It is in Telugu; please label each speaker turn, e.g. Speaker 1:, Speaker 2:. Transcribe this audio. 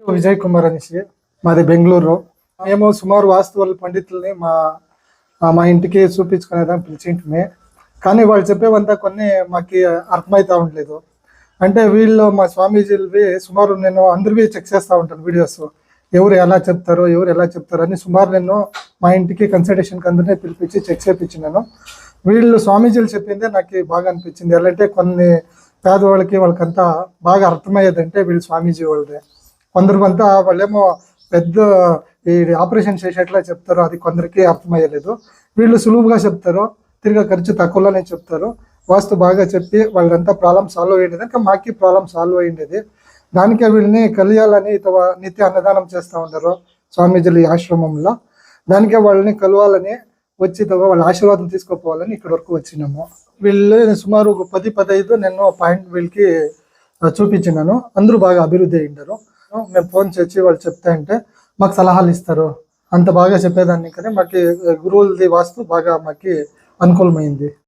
Speaker 1: విజయ్ కుమార్ అనేసి మాది బెంగళూరు. మేము సుమారు వాస్తవాల పండితుల్ని మా మా ఇంటికి చూపించుకునేదాన్ని పిలిచింటిమి. కానీ వాళ్ళు చెప్పేవంతా కొన్ని మాకు అర్థమవుతా ఉండలేదు. అంటే వీళ్ళు మా స్వామీజీలవి సుమారు నేను అందరివి చెక్ చేస్తూ ఉంటాను వీడియోస్. ఎవరు ఎలా చెప్తారో ఎవరు ఎలా చెప్తారో అని సుమారు నేను మా ఇంటికి కన్సల్టేషన్కి అందరినీ పిలిపించి చెక్ చేయించినాను వీళ్ళు స్వామీజీలు చెప్పిందే నాకు బాగా అనిపించింది. ఎలా అంటే కొన్ని పేదవాళ్ళకి వాళ్ళకంతా బాగా అర్థమయ్యేదంటే వీళ్ళు స్వామీజీ వాళ్ళదే. కొందరు అంతా వాళ్ళేమో పెద్ద ఈ ఆపరేషన్ చేసేట్లా చెప్తారు అది కొందరికి అర్థమయ్యలేదు. వీళ్ళు సులువుగా చెప్తారు తిరిగి ఖర్చు తక్కువలోనే చెప్తారు వాస్తు బాగా చెప్పి వాళ్ళంతా ప్రాబ్లం సాల్వ్ అయ్యేది. ఇంకా మాకి ప్రాబ్లం సాల్వ్ అయ్యేది దానికే వీళ్ళని కలియాలని నిత్య అన్నదానం చేస్తూ ఉన్నారు స్వామీజీల ఈ ఆశ్రమంలో. దానికే వాళ్ళని కలవాలని వచ్చి వాళ్ళ ఆశీర్వాదం తీసుకోపోవాలని ఇక్కడ వరకు వచ్చినాము. వీళ్ళు సుమారు ఒక పది పదహైదు నేను పాయింట్ వీళ్ళకి చూపించినాను. అందరూ బాగా అభివృద్ధి అయ్యింటారు మేము ఫోన్ చేసి వాళ్ళు చెప్తా అంటే మాకు సలహాలు ఇస్తారు. అంత బాగా చెప్పేదాన్ని కానీ మాకు గురువులది వాస్తు బాగా మాకు అనుకూలమైంది.